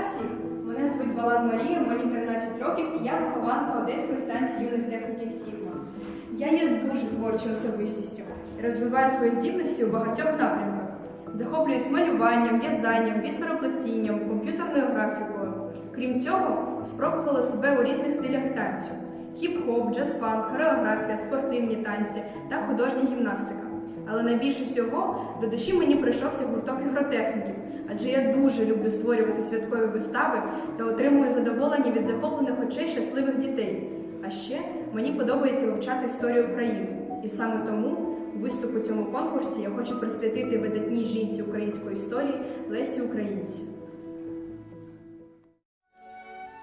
всіх! Мене звуть Балан Марія, мені 13 років, і я вихованка Одеської станції юних техніків Сігма. Я є дуже творчою особистістю розвиваю свої здібності у багатьох напрямках. Захоплююсь малюванням, в'язанням, бісероплетінням, комп'ютерною графікою. Крім цього, спробувала себе у різних стилях танцю: хіп-хоп, джаз-фанк, хореографія, спортивні танці та художня гімнастика. Але найбільше всього до душі мені прийшовся гурток ігротехніків, адже я дуже люблю створювати святкові вистави та отримую задоволення від захоплених очей щасливих дітей. А ще мені подобається вивчати історію України. І саме тому виступ у цьому конкурсі я хочу присвятити видатній жінці української історії Лесі Українці.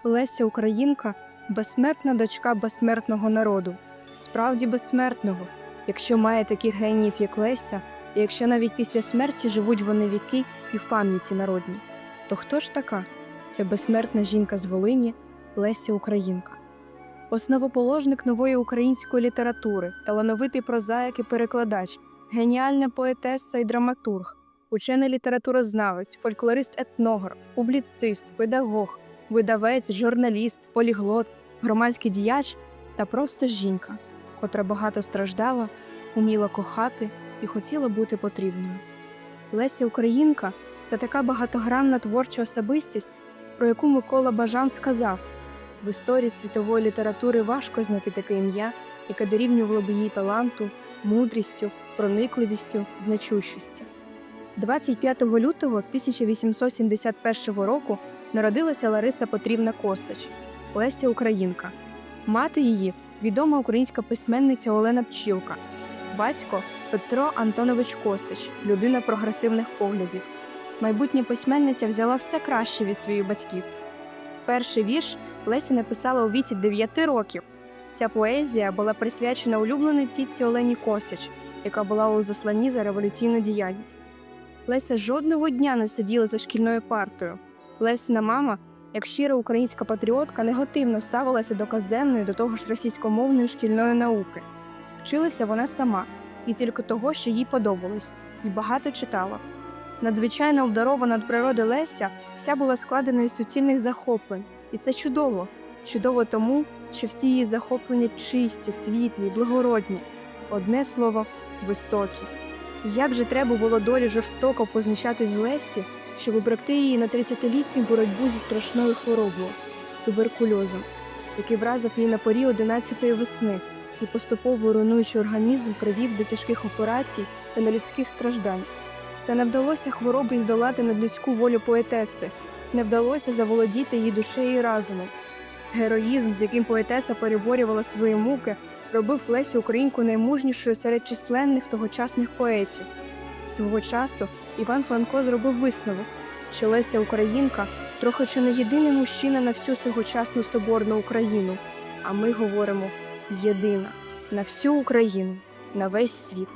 Леся Українка безсмертна дочка безсмертного народу, справді безсмертного, якщо має таких геніїв, як Леся, і якщо навіть після смерті живуть вони віки і в пам'яті народній. То хто ж така? Ця безсмертна жінка з Волині Леся Українка. Основоположник нової української літератури, талановитий прозаїк і перекладач, геніальна поетеса і драматург, учений літературознавець, фольклорист-етнограф, публіцист, педагог, видавець, журналіст, поліглот, громадський діяч та просто жінка, котра багато страждала, уміла кохати і хотіла бути потрібною. Леся Українка це така багатогранна творча особистість, про яку Микола Бажан сказав: в історії світової літератури важко знайти таке ім'я, яке дорівнювало б її таланту, мудрістю, проникливістю, значущістю. 25 лютого 1871 року народилася Лариса Петрівна Косач, Леся Українка. Мати її відома українська письменниця Олена Пчілка, батько Петро Антонович Косач, людина прогресивних поглядів. Майбутня письменниця взяла все краще від своїх батьків. Перший вірш Леся написала у віці 9 років. Ця поезія була присвячена улюбленій тітці Олені Косач, яка була у засланні за революційну діяльність. Леся жодного дня не сиділа за шкільною партою. Лесина мама, як щира українська патріотка, негативно ставилася до казенної, до того ж російськомовної шкільної науки. Вчилася вона сама і тільки того, що їй подобалось, і багато читала. Надзвичайно обдарована від природи Леся вся була складена із суцільних захоплень, і це чудово. Чудово тому, що всі її захоплення чисті, світлі, благородні. Одне слово високі. І як же треба було долі жорстоко позначатись з Лесі, щоб обректи її на 30-літню боротьбу зі страшною хворобою туберкульозом, який вразив її на порі 11-ї весни і поступово руйнуючи організм, привів до тяжких операцій та нелюдських страждань. Та не вдалося хвороби здолати надлюдську волю поетеси, не вдалося заволодіти її душею і разумом. Героїзм, з яким поетеса переборювала свої муки, робив Лесю Українку наймужнішою серед численних тогочасних поетів. Свого часу Іван Франко зробив висновок, що Леся Українка трохи чи не єдиний мужчина на всю сьогочасну соборну Україну. А ми говоримо єдина на всю Україну, на весь світ.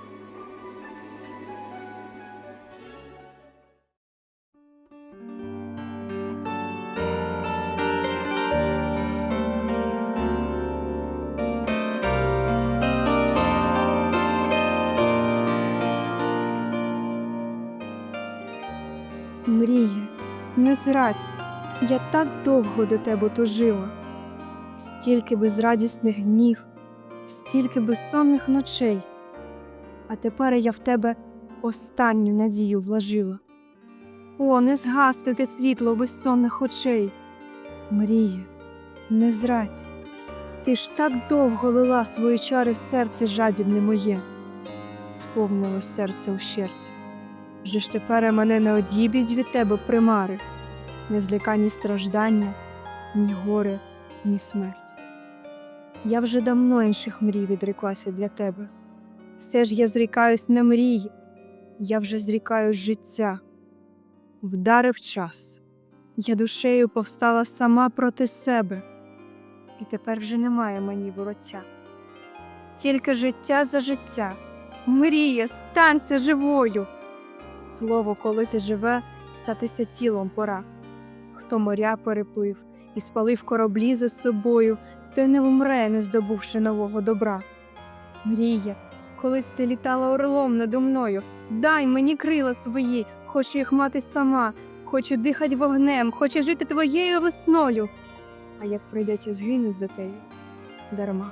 Мріє, не зрадь, я так довго до тебе тужила, стільки безрадісних днів, стільки безсонних ночей, а тепер я в тебе останню надію вложила. О, не згасти те світло безсонних очей. Мріє, не зрадь, ти ж так довго лила свої чари в серце жадібне моє, сповнило серце ущерть. Же ж тепер мене не одіб'ють від тебе примари, не зліка ні страждання, ні горе, ні смерть. Я вже давно інших мрій відреклася для тебе. Все ж я зрікаюсь не мрії, я вже зрікаюсь життя. Вдарив час, я душею повстала сама проти себе, і тепер вже немає мені вороття. Тільки життя за життя, мрія, станься живою. Слово, коли ти живе, статися тілом пора. Хто моря переплив і спалив кораблі за собою, той не вмре, не здобувши нового добра. Мрія, колись ти літала орлом надо мною, дай мені крила свої, хочу їх мати сама, хочу дихати вогнем, хочу жити твоєю весною. А як прийдеться згинуть за тебе, дарма.